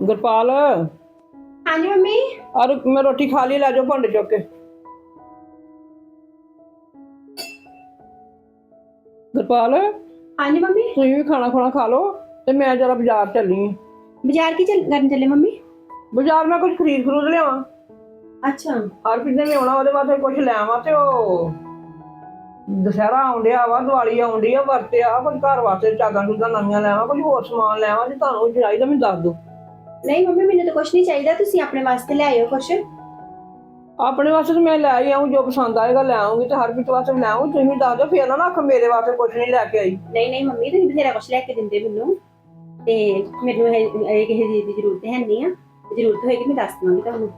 ਗੁਰਪਾਲ? ਹਾਂਜੀ ਮੰਮੀ। ਅਰ ਮੈਂ ਰੋਟੀ ਖਾ ਲਈ ਲੈ ਜਾਓ ਭਾਂਡੇ ਚੁੱਕ ਕੇ। ਗੁਰਪਾਲ? ਹਾਂਜੀ ਮੰਮੀ। ਤੁਸੀਂ ਵੀ ਖਾਣਾ ਖਾਣਾ ਖਾ ਲਓ ਤੇ ਮੈਂ ਜਰਾ ਬਾਜ਼ਾਰ ਚੱਲੀ ਆਂ। ਬਾਜ਼ਾਰ ਕੀ ਚੱਲ ਕਰਨ ਚੱਲੇ ਮੰਮੀ? ਬਾਜ਼ਾਰ ਮੈਂ ਕੁਝ ਖਰੀਦ ਖਰੂਦ ਲਿਆਵਾਂ। ਅੱਛਾ। ਹਰਪ੍ਰੀਤ ਨੇ ਵੀ ਆਉਣਾ ਉਹਦੇ ਵਾਸਤੇ ਕੁਝ ਲੈ ਆਵਾਂ ਤੇ ਉਹ ਦੁਸਹਿਰਾ ਆਉਂਦਿਆ ਵਾ ਦੀਵਾਲੀ ਆਉਂਦੀ ਆ ਵਰਤਿਆ ਕੁਝ ਘਰ ਵਾਸਤੇ ਚਾਦਰਾਂ ਚੂਦਾਂ ਨਵੀਆਂ ਲੈ ਆਵਾਂ ਕੁਝ ਹੋਰ ਸਮਾਨ ਲੈ ਆਵਾਂ ਜੇ ਤੁਹਾਨੂੰ ਚਾਹੀਦਾ ਮੈਨੂੰ ਦੱਸ ਦਿਓ। ਨਹੀਂ ਮੰਮੀ ਮੈਨੂੰ ਤਾਂ ਕੁਝ ਨਹੀਂ ਚਾਹੀਦਾ ਤੁਸੀਂ ਆਪਣੇ ਵਾਸਤੇ ਲੈ ਆਇਓ ਕੁਝ ਆਪਣੇ ਵਾਸਤੇ ਤਾਂ ਮੈਂ ਲੈ ਆਈ ਆਉਂ ਜੋ ਪਸੰਦ ਆਏਗਾ ਲੈ ਆਉਂਗੀ ਤੇ ਹਰਪ੍ਰੀਤ ਵਾਸਤੇ ਵੀ ਲੈ ਆਊਂ ਤੁਸੀਂ ਵੀ ਦੱਸ ਦਿਓ ਫੇਰ ਨਾ ਆਖੋ ਮੇਰੇ ਵਾਸਤੇ ਕੁਝ ਨਹੀਂ ਲੈ ਕੇ ਆਈ। ਨਹੀਂ ਨਹੀਂ ਮੰਮੀ ਤੁਸੀਂ ਬਥੇਰਾ ਕੁਝ ਲੈ ਕੇ ਦਿੰਦੇ ਮੈਨੂੰ। ਤੇ ਮੈਨੂੰ ਇਹ ਇਹ ਕਿਸੇ ਚੀਜ਼ ਦੀ ਜ਼ਰੂਰਤ ਹੈ ਨਹੀਂ ਆ। ਜ਼ਰੂਰਤ ਹੋਏਗੀ ਮੈਂ ਦੱਸ ਦਵਾਂਗੀ ਤੁਹਾਨੂੰ।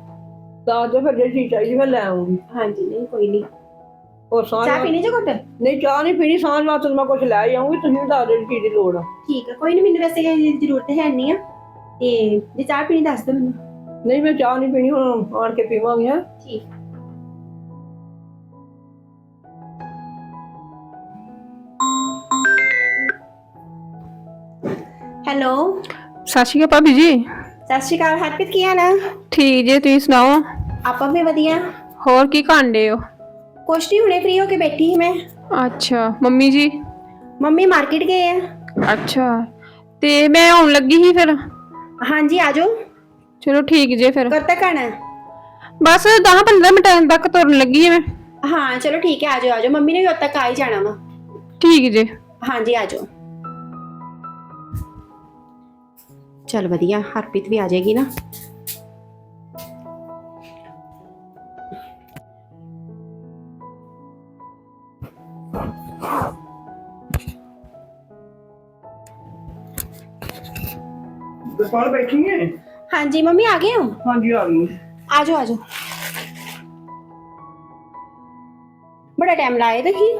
ਦੱਸ ਦਿਓ ਫਿਰ ਜਿਹੜੀ ਚੀਜ਼ ਚਾਹੀਦੀ ਮੈਂ ਲੈ ਆਉਂਗੀ ਹਾਂਜੀ ਨਹੀਂ ਕੋਈ ਨਹੀਂ। ਹੋਰ ਸਾਂਝ ਚਾਹ ਪੀਣੀ ਜੋ ਘੁੱਟ? ਨਹੀਂ ਚਾਹ ਨਹੀਂ ਪੀਣੀ ਸਾਂਝ ਵਾਸਤੇ ਮੈਂ ਕੁਝ ਲੈ ਆਉਂਗੀ ਤੁਸੀਂ ਦੱਸ ਦਿਓ ਚੀਜ਼ ਦੀ ਲੋੜ ਆ। ਠੀਕ ਹੈ ਕੋਈ ਨਹੀਂ ਮੈਨੂੰ ਵੈਸੇ ਦੀ ਜ਼ਰੂਰਤ ਹੈ ਨਹੀਂ ਆ। ਤੇ ਜੇ ਚਾਹ ਪੀਣੀ ਦੱਸ ਦਿਓ ਮੈਨੂੰ। ਨਹੀਂ ਮੈਂ ਚਾਹ ਨਹੀਂ ਪੀਣੀ ਹੁਣ ਆਣ ਕੇ ਪੀਵਾਂਗੇ ਹੈਂ। ਠੀਕ। ਹੈਲੋ। ਸਤਿ ਸ਼੍ਰੀ ਅਕਾਲ ਭਾਬੀ ਜੀ। ਸਤਿ ਸ਼੍ਰੀ ਅਕਾਲ ਹਰਪ੍ਰੀਤ ਕੀ ਹਾਲ ਆ? ਠੀਕ ਜੇ ਤੁਸੀਂ ਸੁਣਾਓ? ਆਪਾਂ ਵੀ ਵਧੀਆ। ਹੋਰ ਕੀ ਕਾਂਡੇ ਹੋ? ਕੁਛ ਨਹੀਂ ਹੁਣੇ ਫ੍ਰੀ ਹੋ ਕੇ ਬੈਠੀ ਸੀ ਮੈਂ। ਅੱਛਾ ਮੰਮੀ ਜੀ? ਮੰਮੀ ਮਾਰਕੀਟ ਗਏ ਆ। ਅੱਛਾ ਤੇ ਮੈਂ ਆਉਣ ਲੱਗੀ ਸੀ ਫਿਰ। ਹਾਂਜੀ ਆਜੋ ਚਲੋ ਠੀਕ ਜੇ ਫਿਰ। ਕਦ ਤੱਕ ਆਣਾ ਬਸ 10-15 ਮਿੰਟ ਤੱਕ ਤੁਰਨ ਲੱਗੀ ਐ ਮੈਂ। ਹਾਂ ਚਲੋ ਠੀਕ ਹੈ ਆਜੋ ਆਜੋ ਮੰਮੀ ਨੇ ਵੀ ਉਦ ਤੱਕ ਆ ਹੀ ਜਾਣਾ ਵਾ। ਠੀਕ ਜੇ। ਹਾਂਜੀ ਆਜੋ ਚਲ ਵਧੀਆ ਹਰਪ੍ਰੀਤ ਵੀ ਆ ਜਾਏਗੀ ਨਾ। ਦੁਕਾਨ ਬੈਠੀ ਹੈ? ਹਾਂਜੀ ਮੰਮੀ ਆ ਗਏ ਹੋ? ਹਾਂਜੀ ਆ ਗਈ। ਆਜੋ ਆਜੋ। ਬੜਾ ਟਾਈਮ ਲਾਏ ਤੁਸੀਂ?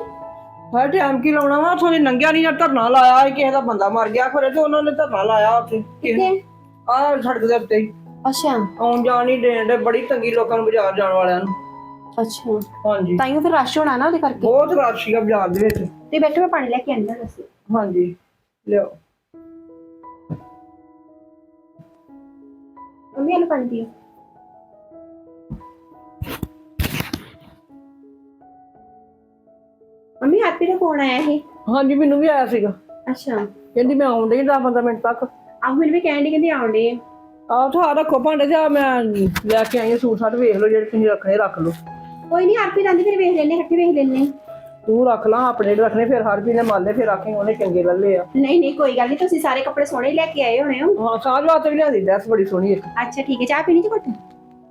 ਹਰ ਟਾਈਮ ਕੀ ਲਾਉਣਾ ਵਾ? ਥੋੜੀ ਨੰਗਿਆ ਨਹੀਂ ਜਾਂ ਧਰਨਾ ਲਾਇਆ ਸੀ, ਕਿਸੇ ਦਾ ਬੰਦਾ ਮਰ ਗਿਆ ਖਰੇ ਤੇ ਉਹਨਾਂ ਨੇ ਧਰਨਾ ਲਾਇਆ ਉੱਥੇ। ਕਿੱਥੇ? ਆਹ ਸੜਕ ਦੇ ਉੱਤੇ ਹੀ। ਅੱਛਾ। ਆਉਣ ਜਾਣ ਨਹੀਂ ਦੇਣ ਦੇ ਬੜੀ ਤੰਗੀ ਲੋਕਾਂ ਨੂੰ ਬਾਜ਼ਾਰ ਜਾਣ ਵਾਲਿਆਂ ਨੂੰ। ਅੱਛਾ। ਹਾਂਜੀ। ਤਾਈਓ ਫਿਰ ਰਸ਼ ਹੋਣਾ ਨਾ ਉਹਦੇ ਕਰਕੇ। ਬਹੁਤ ਰਸ਼ ਸੀਗਾ ਬਾਜ਼ਾਰ ਦੇ ਵਿੱਚ। ਤੇ ਬੈਠੋ ਮੈਂ ਪਾਣੀ ਲੈ ਕੇ ਆਂਦਾ ਦੱਸੋ। ਹਾਂਜੀ। ਲਿਓ ਮੰਮੀ ਇਹਨੂੰ ਪਾਣੀ ਦਿਓ ਮੰਮੀ ਹੈਪੀ ਦਾ ਫੋਨ ਆਇਆ ਸੀ। ਹਾਂਜੀ ਮੈਨੂੰ ਵੀ ਆਇਆ ਸੀਗਾ। ਅੱਛਾ। ਕਹਿੰਦੀ ਮੈਂ ਆਉਣ ਡਈ 10 15 ਮਿੰਟ ਤੱਕ। ਆਹ ਮੈਨੂੰ ਵੀ ਕਹਿਣ ਦੀ ਕਹਿੰਦੀ ਆਉਂਦੇ ਆਹ ਤਾਂ ਰੱਖੋ ਭਾਂਡੇ ਆਹ ਮੈਂ ਲੈ ਕੇ ਆਈ ਹਾਂ ਸੂਟ ਸਾਟ ਵੇਖ ਲਓ ਜਿਹੜੇ ਤੁਸੀਂ ਰੱਖਣੇ ਰੱਖ ਲਓ। ਕੋਈ ਨਹੀਂ ਹੈਪੀ ਆਂਦੀ ਫਿਰ ਵੇਖ ਲੈਣੇ ਇਕੱਠੇ ਵੇਖ ਲੈਣੇ ਤੂੰ ਰੱਖ ਲਾ ਆਪਣੇ ਰੱਖਣੇ ਫਿਰ ਹਰ ਵੀ ਨੇ ਮਾਲੇ ਫਿਰ ਆਖੇ ਉਹਨੇ ਚੰਗੇ ਲੱਲੇ ਆ। ਨਹੀਂ ਨਹੀਂ ਕੋਈ ਗੱਲ ਨਹੀਂ ਤੁਸੀਂ ਸਾਰੇ ਕੱਪੜੇ ਸੋਹਣੇ ਲੈ ਕੇ ਆਏ ਹੋਣੇ ਹੋ। ਹਾਂ ਸਾਜ ਵਾਸਤੇ ਵੀ ਲਿਆਂਦੀ ਡਰੈਸ ਬੜੀ ਸੋਹਣੀ ਇੱਕ। ਅੱਛਾ ਠੀਕ ਹੈ ਚਾਹ ਪੀਣੀ ਜੀ ਘੁੱਟ?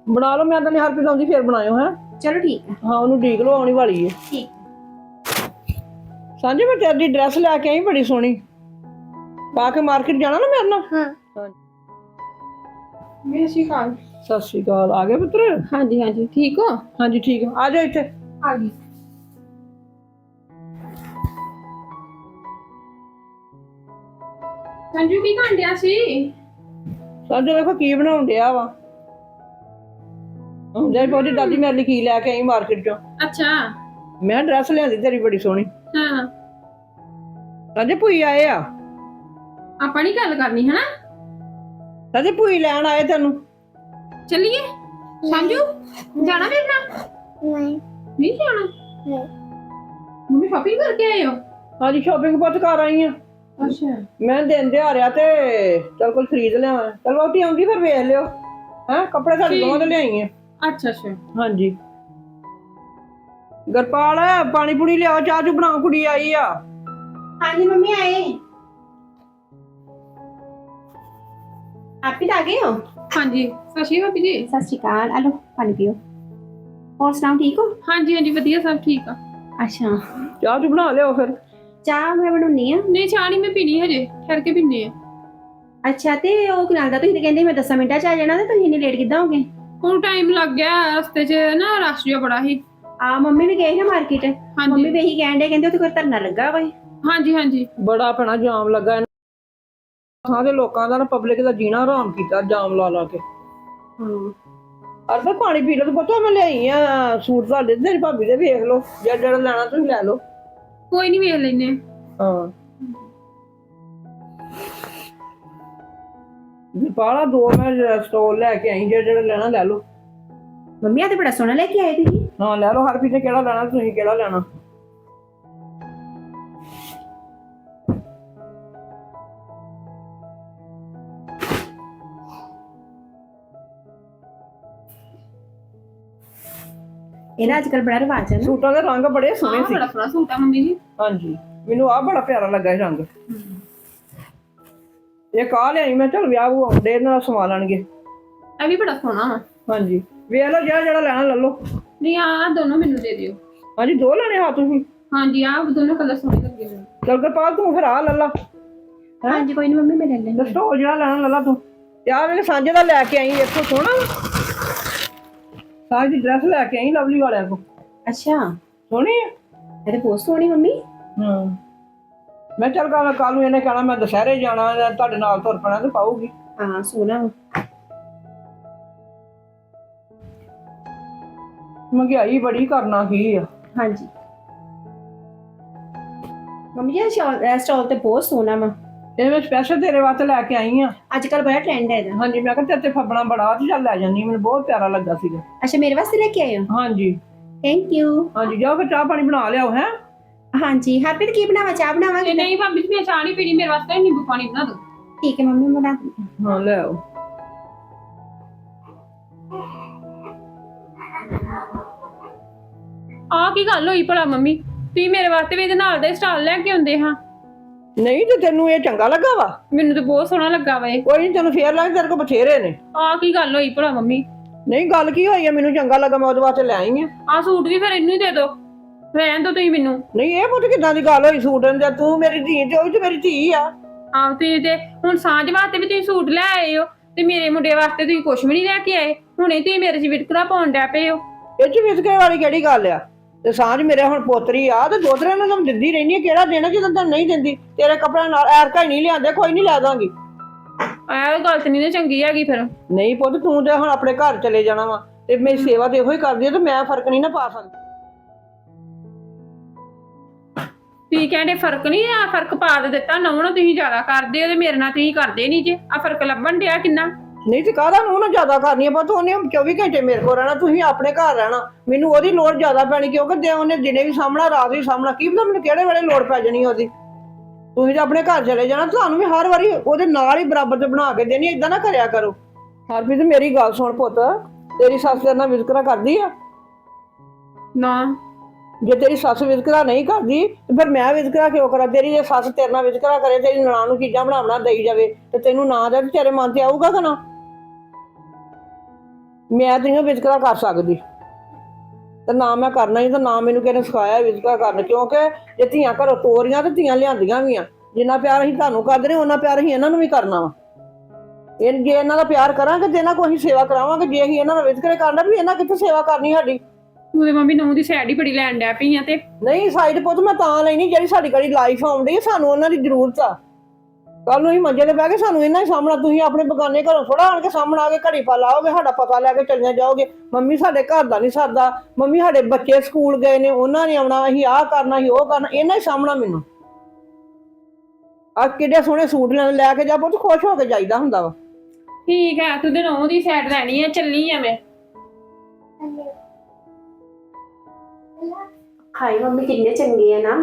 ਬਣਾ ਲਓ ਮੈਂ ਤਾਂ ਨਹੀਂ ਹਰ ਵੀ ਆਉਂਦੀ ਫਿਰ ਬਣਾਇਓ ਹੈ। ਚਲੋ ਠੀਕ ਹੈ। ਹਾਂ ਉਹਨੂੰ ਢੀਕ ਲਓ ਆਉਣੀ ਵਾਲੀ ਹੈ। ਠੀਕ। ਸਾਂਝੇ ਮੈਂ ਤੇਰੀ ਡਰੈਸ ਲੈ ਕੇ ਆਈ ਬੜੀ ਸੋਹਣੀ। ਪਾ ਕੇ ਮਾਰਕੀਟ ਜਾਣਾ ਨਾ ਮੇਰੇ ਨਾਲ? ਹਾਂ। ਹਾਂ ਮੇਰੀ ਸ਼ਿਕਾਲ ਸਤਿ ਸ਼੍ਰੀ ਅਕਾਲ। ਆ ਗਏ ਪੁੱਤਰ? ਹਾਂਜੀ ਹਾਂਜੀ ਠੀਕ ਹੋ? ਹਾਂਜੀ ਠੀਕ ਆ। ਆ ਜਾਓ ਇੱਥੇ। ਆ ਗਈ। ਸੰਜੂ ਕੀ ਕਾਂਡਿਆ ਸੀ? ਸਾਂਝੇ ਦੇਖੋ ਕੀ ਬਣਾਉਣ ਡਿਆ ਵਾ। ਜੇ ਪੋਦੀ ਦਾਦੀ ਮੇਰੇ ਲਈ ਕੀ ਲੈ ਕੇ ਆਈ ਮਾਰਕੀਟ ਚੋਂ। ਅੱਛਾ। ਮੈਂ ਡਰੈਸ ਲਿਆਂਦੀ ਤੇਰੀ ਬੜੀ ਸੋਹਣੀ। ਹਾਂ। ਸਾਂਝੇ ਭੂਈ ਆਏ ਆ? ਆਪਾਂ ਨਹੀਂ ਗੱਲ ਕਰਨੀ ਹਨਾ? ਸਾਂਝੇ ਭੂਈ ਲੈਣ ਆਏ ਤੈਨੂੰ। ਚੱਲੀਏ? ਸੰਜੂ ਜਾਣਾ ਮੇਰੇ ਨਾਲ? ਨਹੀਂ। ਨਹੀਂ ਜਾਣਾ? ਮੰਮੀ ਸ਼ਾਪਿੰਗ ਕਰਕੇ ਆਏ ਹੋ? ਹਾਂਜੀ ਸ਼ਾਪਿੰਗ ਪੁੱਤ ਕਰ ਆਈ ਆ। ਅੱਛਾ। ਮੈਂ ਦਿਨ ਦਿਹਾੜਿਆ ਤੇ ਚਲ ਕੁਝ ਖਰੀਦ ਲਿਆਵਾਂ। ਚਲ ਵੋਟੀ ਆਉਂਦੀ ਫਿਰ ਵੇਖ ਲਿਓ। ਹਾਂ ਕੱਪੜੇ ਸਾਡੇ ਦੋਵਾਂ ਦੇ ਲਿਆਈ ਆ ਅੱਛਾ ਅੱਛਾ। ਹਾਂਜੀ। ਗਰਪਾਲ ਪਾਣੀ ਪੂਣੀ ਲਿਆਓ ਚਾਹ ਚੂ ਬਣਾਓ ਕੁੜੀ ਆਈ ਆ। ਹਾਂਜੀ ਮੰਮੀ ਆਏ। ਹੈਪੀ ਤਾਂ ਆ ਗਏ ਹੋ? ਹਾਂਜੀ। ਸਤਿ ਸ਼੍ਰੀ ਅਕਾਲ ਜੀ। ਸਤਿ ਸ਼੍ਰੀ ਅਕਾਲ। ਆਲੋ ਪਾਣੀ ਪੀਓ। ਹੋਰ ਸੁਣਾਓ ਠੀਕ ਹੋ? ਹਾਂਜੀ ਹਾਂਜੀ ਵਧੀਆ ਸਭ ਠੀਕ ਆ। ਅੱਛਾ। ਚਾਹ ਚੂ ਬਣਾ ਲਿਓ ਫਿਰ। ਚਾਹ ਮੈਂ ਬਣਾਉਣੀ ਆ? ਨਹੀਂ ਚਾਹ ਨਹੀਂ ਮੈਂ ਪੀਣੀ ਹਜੇ ਠਹਿਰ ਕੇ ਪੀਣੀ ਆ। ਅੱਛਾ ਤੇ ਉਹ ਕਿਨਾਲ ਦਾ ਤੁਸੀਂ ਤਾਂ ਕਹਿੰਦੇ ਮੈਂ 10 ਮਿੰਟਾਂ ਚ ਆ ਜਾਣਾ ਤੇ ਤੁਸੀਂ ਇੰਨੀ ਲੇਟ ਕਿੱਦਾਂ ਹੋ ਗਏ ਹੁਣ ਟਾਈਮ ਲੱਗ ਗਿਆ ਰਸਤੇ 'ਚ ਨਾ ਰਸ਼ ਜਿਹਾ ਬੜਾ ਸੀ। ਆ ਮੰਮੀ ਵੀ ਗਏ ਨਾ ਮਾਰਕੀਟ ਮੰਮੀ ਹਾਂਜੀ ਵੀ ਇਹੀ ਕਹਿਣ ਦੇ ਕਹਿੰਦੇ ਉੱਥੇ ਕੋਈ ਧਰਨਾ ਲੱਗਾ ਵਾ ਹਾਂਜੀ ਹਾਂਜੀ। ਬੜਾ ਭੈਣਾ ਜਾਮ ਲੱਗਾ। ਇਹਨਾਂ ਥਾਂ ਦੇ ਲੋਕਾਂ ਦਾ ਨਾ ਪਬਲਿਕ ਦਾ ਜੀਣਾ ਆਰਾਮ ਕੀਤਾ ਜਾਮ ਲਾ ਲਾ ਕੇ। ਹਾਂ। ਅਰ ਫਿਰ ਪਾਣੀ ਪੀ ਲਓ ਤੇ ਪਤਾ ਮੈਂ ਲਿਆਈ ਆ ਸੂਟ ਤੁਹਾਡੇ ਤੇ ਤੇਰੀ ਭਾਬੀ ਦੇ ਵੇਖ ਲਓ ਜਿਹੜਾ ਜਿਹੜਾ ਲੈਣਾ ਤੁਸੀਂ ਲੈ ਲਓ। ਕੋਈ ਨਹੀਂ ਵੇਖ ਲੈਨੇ ਹਾਂ। ਪਾਲਾ ਦੋ ਮੈਂ ਸਟੋਲ ਲੈ ਕੇ ਆਈ ਜਿਹੜਾ ਜਿਹੜਾ ਲੈਣਾ ਲੈ ਲਓ। ਮੰਮੀ ਆ ਤੇ ਬੜਾ ਸੋਹਣਾ ਲੈ ਕੇ ਆਏ ਤੁਸੀਂ। ਹਾਂ ਲੈ ਲਓ ਹਰਪ੍ਰੀਤ ਨੇ ਕਿਹੜਾ ਲੈਣਾ ਤੁਸੀਂ ਕਿਹੜਾ ਲੈਣਾ? ਇਹਦਾ ਅੱਜ ਕੱਲ ਬੜਾ ਰਿਵਾਜ ਹੈ ਨਾ। ਸੂਟਾਂ ਦੇ ਰੰਗ ਬੜੇ ਸੋਹਣੇ ਸੀ। ਬੜਾ ਸੋਹਣਾ ਸੂਟ ਆ ਮੰਮੀ ਜੀ। ਹਾਂਜੀ ਮੈਨੂੰ ਆਹ ਬੜਾ ਪਿਆਰਾ ਲੱਗਾ ਇਹ ਰੰਗ। ਇਹ ਕਾ ਲਿਆਈ ਮੈਂ ਚਲ ਵਿਆਹ ਉਹ ਆਉਂਦੇ ਨਾਲ ਸਮਾ ਲੈਣਗੇ। ਇਹ ਵੀ ਬੜਾ ਸੋਹਣਾ ਵਾ। ਹਾਂਜੀ ਵੇਖ ਲਓ ਜਿਹੜਾ ਜਿਹੜਾ ਲੈਣਾ ਲੈ ਲਓ। ਨਹੀਂ ਆ ਦੋਨੋਂ ਮੈਨੂੰ ਦੇ ਦਿਓ। ਹਾਂਜੀ ਦੋ ਲੈਣੇ ਹਾਂ ਤੁਸੀਂ? ਹਾਂਜੀ ਆ ਦੋਨੋਂ ਕਲਰ ਸੋਹਣੇ ਲੱਗੇ ਮੈਨੂੰ ਚਲ ਕੇ ਪਾ ਤੂੰ ਫਿਰ ਆ ਲੈ ਲਾ। ਹਾਂਜੀ ਕੋਈ ਨਹੀਂ ਮੰਮੀ ਮੈਂ ਲੈ ਲੈਂਦੀ ਦੱਸੋ ਜਿਹੜਾ ਲੈਣਾ ਲੈ ਲਾ ਤੂੰ। ਆ ਵੇ ਸਾਂਝੇ ਦਾ ਲੈ ਕੇ ਆਈ ਇੱਥੋਂ ਸੋਹਣਾ ਸਾਂਝ ਦੀ ਡਰੈਸ ਲੈ ਕੇ ਆਈ ਲਵਲੀ ਵਾਲਿਆਂ ਕੋ ਅੱਛਾ। ਸੋਹਣੀ ਹੈ ਇਹ ਤੇ ਬਹੁਤ ਸੋਹਣੀ ਮੰਮੀ। ਹਾਂ। ਮੈਂ ਚੱਲ ਕੱਲ ਕੱਲ ਨੂੰ ਇਹਨੇ ਕਹਿਣਾ ਮੈਂ ਦੁਸ਼ਹਿਰੇ ਜਾਣਾ ਤੁਹਾਡੇ ਨਾਲ ਤੁਰ ਪੈਣਾ ਤੇ ਪਾਉਗੀ ਹਾਂ ਸੋਹਣਾ ਵਾ। ਮਹਿੰਗਾਈ ਬੜੀ ਕਰਨਾ ਕੀ ਆ। ਹਾਂਜੀ। ਮੰਮੀ ਜੀ ਇਹ ਸਟਾਲ ਤੇ ਬਹੁਤ ਸੋਹਣਾ ਵਾ। ਇਹ ਮੈਂ ਸਪੈਸ਼ਲ ਤੇਰੇ ਵਾਸਤੇ ਲੈ ਕੇ ਆਈ ਆ। ਅੱਜ ਕੱਲ ਬੜਾ ਟ੍ਰੈਂਡ ਹੈ ਇਹਦਾ। ਹਾਂਜੀ ਮੈਂ ਕਿਹਾ ਤੇਰੇ ਤੇ ਫੱਬਣਾ ਬੜਾ ਤੇ ਚੱਲ ਲੈ ਜਾਨੀ ਮੈਨੂੰ ਬਹੁਤ ਪਿਆਰਾ ਲੱਗਾ ਸੀਗਾ। ਅੱਛਾ ਮੇਰੇ ਵਾਸਤੇ ਲੈ ਕੇ ਆਏ ਹੋ? ਹਾਂਜੀ। ਥੈਂਕ ਯੂ ਹਾਂਜੀ ਜਾਓ ਫਿਰ ਚਾਹ ਪਾਣੀ ਬਣਾ ਲਿਆਓ ਹੈ? ਹਾਂਜੀ ਹਰਪ੍ਰੀਤ ਕੀ ਬਣਾਵਾ? ਚਾਹ ਤੇ ਬਣਾਵਾਂਗੇ ਨਹੀਂ ਭਾਬੀ ਜੀ ਮੈਂ ਚਾਹ ਨਹੀਂ ਪੀਣੀ ਮੇਰੇ ਵਾਸਤੇ ਨਿੰਬੂ ਪਾਣੀ ਬਣਾ ਦਿਓ। ਠੀਕ ਹੈ ਮੰਮੀ ਮੈਂ ਬਣਾ ਦਿੰਦੀ ਹਾਂ। ਹਾਂ ਲੈ ਆਓ। ਆ ਕੀ ਗੱਲ ਹੋਈ ਭਲਾ ਮੰਮੀ? ਤੁਸੀਂ ਮੇਰੇ ਵਾਸਤੇ ਵੀ ਇਹਦੇ ਨਾਲ ਦੇ ਸਟਾਲ ਲੈ ਕੇ ਆਉਂਦੇ ਹਾਂ। ਨਹੀਂ ਤੇ ਤੈਨੂੰ ਇਹ ਚੰਗਾ ਲੱਗਾ ਵਾ? ਮੈਨੂੰ ਤਾਂ ਬਹੁਤ ਸੋਹਣਾ ਲੱਗਾ ਵਾ ਇਹ। ਕੋਈ ਨਹੀਂ ਤੈਨੂੰ ਫੇਰ ਲੱਗ ਤੇਰੇ ਕੋ ਬਥੇਰੇ ਨੇ। ਆ ਕੀ ਗੱਲ ਹੋਈ ਭਲਾ ਮੰਮੀ? ਨਹੀਂ ਗੱਲ ਕੀ ਹੋਈ ਆ? ਮੈਨੂੰ ਚੰਗਾ ਲੱਗਾ ਮੈਂ ਉਹਦੇ ਵਾਸਤੇ ਲੈ ਆਈ ਆ। ਆ ਸੂਟ ਵੀ ਫਿਰ ਇਹਨੂੰ ਹੀ ਦੇ ਦਿਓ ਰਹਿਣ ਦਿਓ ਤੁਸੀਂ ਮੈਨੂੰ। ਨਹੀਂ ਇਹ ਪੁੱਤ ਕਿਦਾਂ ਦੀ ਗੱਲ ਹੋਈ ਸੂਟਨ ਦੇ? ਤੂੰ ਮੇਰੀ ਧੀ ਤੇ ਉਹ ਵੀ ਤੇ ਮੇਰੀ ਧੀ ਆ। ਆਪ ਤੁਸੀਂ ਤੇ ਹੁਣ ਸਾਂਝ ਵਾਸਤੇ ਵੀ ਤੁਸੀਂ ਸੂਟ ਲੈ ਆਏ ਹੋ ਤੇ ਮੇਰੇ ਮੁੰਡੇ ਵਾਸਤੇ ਤੁਸੀਂ ਕੁਝ ਵੀ ਨਹੀਂ ਲੈ ਕੇ ਆਏ। ਹੁਣੇ ਤੁਸੀਂ ਮੇਰੇ 'ਚ ਵਿਟਕਰਾ ਪਾਉਣ ਡੈ ਪਏ ਹੋ। ਇਹ ਚ ਵਿਸਕੇ ਵਾਲੀ ਕਿਹੜੀ ਗੱਲ ਆ? ਤੇ ਸਾਂਝ ਮੇਰੇ ਹੁਣ ਪੋਤਰੀ ਆ ਤੇ ਦੋਤਰੇ ਨੂੰ ਤਾਂ ਦਿੰਦੀ ਰਹਿਣੀ ਆ ਕਿਹੜਾ ਦੇਣਾ ਜਦੋਂ ਤੈਨੂੰ ਨਹੀਂ ਦਿੰਦੀ। ਤੇਰੇ ਕੱਪੜਿਆਂ ਨਾਲ ਐਰਕਾ ਹੀ ਨਹੀਂ ਲਿਆਂਦੇ ਕੋਈ ਨਹੀਂ ਲੈ ਦਾਂਗੀ। ਆਹ ਗੱਲ ਤੇ ਨਹੀਂ ਨਾ ਚੰਗੀ ਹੈਗੀ ਫਿਰ। ਨਹੀਂ ਪੁੱਤ ਤੂੰ ਤੇ ਹੁਣ ਆਪਣੇ ਘਰ ਚਲੇ ਜਾਣਾ ਵਾ ਤੇ ਮੇਰੀ ਸੇਵਾ ਤੇ ਇਹੋ ਹੀ ਕਰਦੀ ਆ ਤੇ ਮੈਂ ਫ਼ਰਕ ਨਹੀਂ ਨਾ ਪਾ ਸਕਦੀ। ਤੁਸੀਂ ਕਹਿੰਦੇ ਫ਼ਰਕ ਨਹੀਂ ਆ ਫ਼ਰਕ ਪਾ ਦੇ ਦਿੱਤਾ ਨਾ ਨਾ ਤੁਸੀਂ ਜ਼ਿਆਦਾ ਕਰਦੇ ਹੋ ਤੇ ਮੇਰੇ ਨਾਲ ਤੁਸੀਂ ਕਰਦੇ ਨਹੀਂ ਜੇ ਆ ਫ਼ਰਕ ਲੱਭਣ ਡਿਆ ਕਿੰਨਾ? ਨਹੀਂ ਤੇ ਕਾਹਦਾ ਨੂੰ ਨਾ ਜ਼ਿਆਦਾ ਕਰਨੀ ਆ? ਪੁੱਤ ਉਹਨੇ 24 ਘੰਟੇ ਮੇਰੇ ਕੋਲ ਰਹਿਣਾ ਤੁਸੀਂ ਆਪਣੇ ਘਰ ਰਹਿਣਾ। ਮੈਨੂੰ ਉਹਦੀ ਲੋੜ ਜ਼ਿਆਦਾ ਪੈਣੀ ਕਿਉਂਕਿ ਦੇ ਉਹਨੇ ਦਿਨੇ ਵੀ ਸਾਹਮਣਾ ਰਾਤ ਵੀ ਸਾਹਮਣਾ ਕੀ ਪਤਾ ਮੈਨੂੰ ਕਿਹੜੇ ਵੇਲੇ ਲੋੜ ਪੈ ਜਾਣੀ ਉਹਦੀ। ਤੁਸੀਂ ਤਾਂ ਆਪਣੇ ਘਰ ਚਲੇ ਜਾਣਾ ਤੁਹਾਨੂੰ ਵੀ ਹਰ ਵਾਰੀ ਉਹਦੇ ਨਾਲ ਹੀ ਬਰਾਬਰ ਤੇ ਬਣਾ ਕੇ ਦੇਣੀ ਇਦਾਂ ਨਾ ਕਰਿਆ ਕਰੋ। ਹਰਪ੍ਰੀਤ ਮੇਰੀ ਗੱਲ ਸੁਣ ਪੁੱਤ ਤੇਰੀ ਸੱਸ ਤੇਰੇ ਨਾਲ ਵਿਤਕਰਾ ਕਰਦੀ ਆ? ਨਾ। ਜੇ ਤੇਰੀ ਸੱਸ ਵਿਤਕਰਾ ਨਹੀਂ ਕਰਦੀ ਤੇ ਫਿਰ ਮੈਂ ਵਿਤਕਰਾ ਕਿਉਂ ਕਰਾਂ? ਤੇਰੀ ਜੇ ਸੱਸ ਤੇਰੇ ਨਾਲ ਵਿਤਕਰਾ ਕਰੇ ਤੇਰੀ ਨਨਾਣ ਨੂੰ ਚੀਜ਼ਾਂ ਬਣਾਉਣਾ ਦੇਈ ਜਾਵੇ ਤੇ ਤੈਨੂੰ ਨਾ ਦੇ ਤੇਰੇ ਮਨ ਤੇ ਆਊਗਾ ਕਿ ਨਾ? ਮੈਂ ਤੈਨੂੰ ਵਿਤਕਰਾ ਕਰ ਸਕਦੀ। ਤੇ ਨਾ ਮੈਂ ਕਰਨਾ ਹੀ ਤੇ ਨਾ ਮੈਨੂੰ ਕਿਸੇ ਨੇ ਸਿਖਾਇਆ ਵਿਤਕਰਾ ਕਰਨ ਕਿਉਂਕਿ ਜੇ ਧੀਆਂ ਘਰੋਂ ਤੋਰੀਆਂ ਤੇ ਧੀਆਂ ਲਿਆਂਦੀਆਂ ਵੀਆਂ ਜਿੰਨਾ ਪਿਆਰ ਅਸੀਂ ਤੁਹਾਨੂੰ ਕਰਦੇ ਨੇ ਉਹਨਾਂ ਪਿਆਰ ਅਸੀਂ ਇਹਨਾਂ ਨੂੰ ਵੀ ਕਰਨਾ ਵਾ। ਇਹ ਜੇ ਇਹਨਾਂ ਦਾ ਪਿਆਰ ਕਰਾਂਗੇ ਤੇ ਇਹਨਾਂ ਕੋਈ ਸੇਵਾ ਕਰਾਵਾਂਗੇ ਜੇ ਅਸੀਂ ਇਹਨਾਂ ਦਾ ਵਿਤਕਰੇ ਕਰਨਾ ਵੀ ਇਹਨਾਂ ਕਿੱਥੇ ਸੇਵਾ ਕਰਨੀ ਸਾਡੀ? ਉਹਦੇ ਮੰਮੀ ਨੂੰ ਦੀ ਸਾਈਡ ਹੀ ਬੜੀ ਲੈਣ ਡਿਆ ਪਈ ਆ ਤੇ। ਨਹੀਂ ਸਾਈਡ ਪੁੱਤ ਮੈਂ ਤਾਂ ਲੈਣੀ ਜਿਹੜੀ ਸਾਡੀ ਕੜੀ ਲਾਈਫ ਆਉਂਦੀ ਹੈ ਸਾਨੂੰ ਉਹਨਾਂ ਦੀ ਜ਼ਰੂਰਤ ਆ। ਕੱਲ ਨੂੰ ਹੀ ਮੰਜੇ ਤੇ ਬਹਿ ਕੇ ਸਾਨੂੰ ਇਹਨਾਂ ਹੀ ਸਾਹਮਣਾ ਤੁਸੀਂ ਆਪਣੇ ਬਗਾਨੇ ਘਰੋਂ ਥੋੜਾ ਆਣ ਕੇ ਸਾਹਮਣਾ ਆ ਕੇ ਘੜੀ ਪਾ ਲਾਓਗੇ ਸਾਡਾ ਪਤਾ ਲੈ ਕੇ ਚੱਲੀਆਂ ਜਾਓਗੇ। ਮੰਮੀ ਸਾਡੇ ਘਰ ਦਾ ਨਹੀਂ ਸਰਦਾ ਮੰਮੀ ਸਾਡੇ ਬੱਚੇ ਸਕੂਲ ਗਏ ਨੇ ਉਹਨਾਂ ਨੇ ਆਉਣਾ ਅਸੀਂ ਆਹ ਕਰਨਾ ਅਸੀਂ ਉਹ ਕਰਨਾ ਇਹਨਾਂ ਹੀ ਸਾਹਮਣਾ ਮੈਨੂੰ। ਆ ਕਿੱਡੇ ਸੋਹਣੇ ਸੂਟ ਲੈ ਲੈ ਕੇ ਜਾ ਪੁੱਤ ਖੁਸ਼ ਹੋ ਕੇ ਜਾਈਦਾ ਹੁੰਦਾ ਵਾ। ਠੀਕ ਹੈ ਤੂੰ ਦਿਨ ਉਹਦੀ ਸਾਈਡ ਲੈਣੀ ਆ ਚੱਲੀ ਆ ਮੈਂ। ਹਾਈ ਮੰਮੀ ਕਿੰਨੇ ਚੰਗੇ ਆ ਨਾ।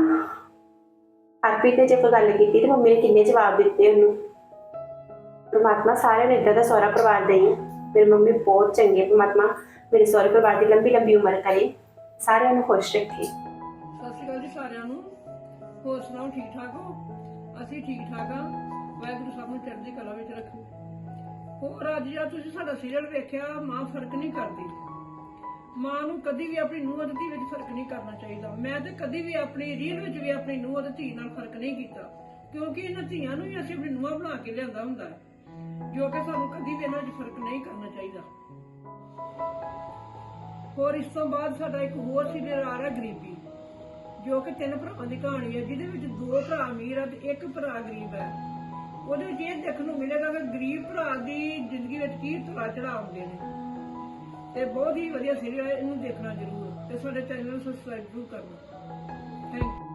ਹਰਪ੍ਰੀਤ ਨੇ ਜੇ ਕੋਈ ਗੱਲ ਕੀਤੀ ਤੇ ਮੰਮੀ ਨੇ ਕਿੰਨੇ ਜਵਾਬ ਦਿੱਤੇ ਉਹਨੂੰ। ਪਰਮਾਤਮਾ ਸਾਰਿਆਂ ਨੂੰ ਏਦਾਂ ਦਾ ਸਹੁਰਾ ਪਰਿਵਾਰ ਦੇਈ। ਮੇਰੀ ਮੰਮੀ ਬਹੁਤ ਚੰਗੀ ਹੈ, ਪਰਮਾਤਮਾ ਮੇਰੇ ਸਹੁਰੇ ਪਰਿਵਾਰ ਦੀ ਲੰਬੀ ਲੰਬੀ ਉਮਰ ਕਰੇ। ਸਾਰਿਆਂ ਨੂੰ ਖੁਸ਼ ਰੱਖੇ। ਸਤਿ ਸ਼੍ਰੀ ਅਕਾਲ ਜੀ ਸਾਰਿਆਂ ਨੂੰ। ਹੋਰ ਸੁਣਾਓ, ਠੀਕ ਠਾਕ ਹੋ? ਅਸੀਂ ਠੀਕ ਠਾਕ ਆ ਵਾਹਿਗੁਰੂ ਸਭ ਨੂੰ ਚੜ੍ਹਦੀ ਕਲਾ ਵਿੱਚ ਰੱਖੋ। ਹੋਰ ਅੱਜ ਜਿਹੜਾ ਤੁਸੀਂ ਸਾਡਾ ਸੀਰੀਅਲ ਵੇਖਿਆ, ਮਾਂ ਫ਼ਰਕ ਨਹੀਂ ਕਰਦੀ। ਮਾਂ ਨੂੰ ਕਦੀ ਵੀ ਆਪਣੀ ਨੂੰਹ ਅਤੇ ਧੀ ਵਿੱਚ ਫ਼ਰਕ ਨਹੀਂ ਕਰਨਾ ਚਾਹੀਦਾ। ਮੈਂ ਤੇ ਕਦੀ ਵੀ ਆਪਣੀ ਰੀਅਲ ਵਿੱਚ ਵੀ ਆਪਣੀ ਨੂੰਹ ਅਤੇ ਧੀ ਨਾਲ ਫ਼ਰਕ ਨਹੀਂ ਕੀਤਾ। ਕਿਉਂਕਿ ਇਹਨਾਂ ਧੀਆਂ ਨੂੰ ਵੀ ਅਸੀਂ ਆਪਣੀ ਨੂੰਹਾਂ ਬਣਾ ਕੇ ਲਿਆਂਦਾ ਹੁੰਦਾ ਹੈ। ਜੋ ਕਿ ਸਾਨੂੰ ਕਦੀ ਵੀ ਇਹਨਾਂ ਵਿੱਚ ਫ਼ਰਕ ਨਹੀਂ ਕਰਨਾ ਚਾਹੀਦਾ। ਹੋਰ ਇਸ ਤੋਂ ਬਾਅਦ ਸਾਡਾ ਇੱਕ ਹੋਰ ਸੀਰੀਅਲ ਆ ਰਿਹਾ ਗਰੀਬੀ, ਜੋ ਕਿ ਤਿੰਨ ਭਰਾਵਾਂ ਦੀ ਕਹਾਣੀ ਹੈ, ਜਿਹਦੇ ਵਿੱਚ ਦੋ ਭਰਾ ਅਮੀਰ ਆ ਤੇ ਇੱਕ ਭਰਾ ਗਰੀਬ ਹੈ। ਉਹਦੇ ਵਿੱਚ ਇਹ ਦੇਖਣ ਨੂੰ ਮਿਲੇਗਾ ਕਿ ਗਰੀਬ ਭਰਾ ਦੀ ਜ਼ਿੰਦਗੀ ਵਿੱਚ ਕੀ ਤੁਰਾ ਚੜਾ ਆਉਂਦੇ ਨੇ। ਤੇ ਬਹੁਤ ਹੀ ਵਧੀਆ ਸੀਰੀਅਲ ਹੈ ਇਹਨੂੰ ਦੇਖਣਾ ਜ਼ਰੂਰ। ਤੇ ਸਾਡੇ ਚੈਨਲ ਨੂੰ ਸਬਸਕ੍ਰਾਈਬ ਜ਼ਰੂਰ ਕਰਨਾ। ਥੈਂਕ